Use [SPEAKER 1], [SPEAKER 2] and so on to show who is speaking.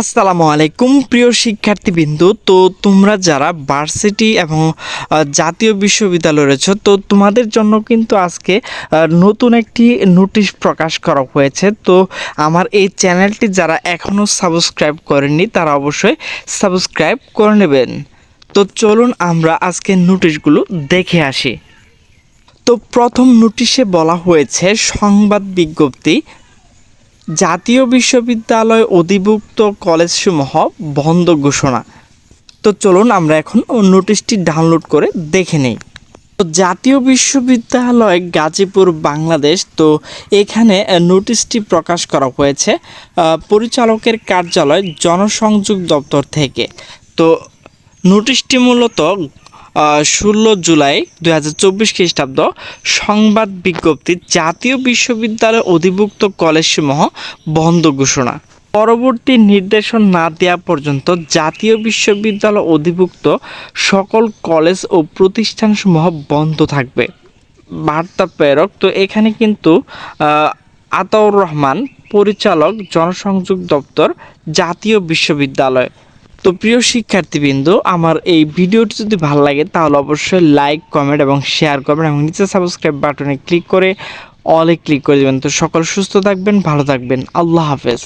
[SPEAKER 1] আসসালামু আলাইকুম, প্রিয় শিক্ষার্থীবৃন্দু। তো তোমরা যারা ভার্সিটি এবং জাতীয় বিশ্ববিদ্যালয়ে রয়েছে, তো তোমাদের জন্য কিন্তু আজকে নতুন একটি নোটিশ প্রকাশ করা হয়েছে। তো আমার এই চ্যানেলটি যারা এখনও সাবস্ক্রাইব করেননি, তারা অবশ্যই সাবস্ক্রাইব করে নেবেন। তো চলুন আমরা আজকে নোটিশগুলো দেখে আসি। তো প্রথম নোটিশে বলা হয়েছে, সংবাদ বিজ্ঞপ্তি জাতীয় বিশ্ববিদ্যালয় অধিভুক্ত কলেজসমূহ বন্ধ ঘোষণা। তো চলুন আমরা এখন নোটিশটি ডাউনলোড করে দেখে নেই। তো জাতীয় বিশ্ববিদ্যালয় গাজীপুর, বাংলাদেশ, তো এখানে নোটিশটি প্রকাশ করা হয়েছে পরিচালকের কার্যালয় জনসংযোগ দপ্তর থেকে। তো নোটিশটি মূলত ষোলো জুলাই দুই হাজার চব্বিশ খ্রিস্টাব্দ, সংবাদ বিজ্ঞপ্তি, জাতীয় বিশ্ববিদ্যালয় অধিভুক্ত কলেজসমূহ বন্ধ ঘোষণা। পরবর্তী নির্দেশন না দেওয়া পর্যন্ত জাতীয় বিশ্ববিদ্যালয় অধিভুক্ত সকল কলেজ ও প্রতিষ্ঠানসমূহ বন্ধ থাকবে। বার্তা প্রেরক, তো এখানে কিন্তু আতাউর রহমান, পরিচালক, জনসংযোগ দপ্তর, জাতীয় বিশ্ববিদ্যালয়। তো প্রিয় শিক্ষার্থীবৃন্দ, আমার এই ভিডিওটি যদি ভালো লাগে, তাহলে অবশ্যই লাইক কমেন্ট এবং শেয়ার করবেন এবং নিচে সাবস্ক্রাইব বাটনে ক্লিক করে অলে ক্লিক করে দেবেন। তো সকল সুস্থ থাকবেন, ভালো থাকবেন। আল্লাহ হাফেজ।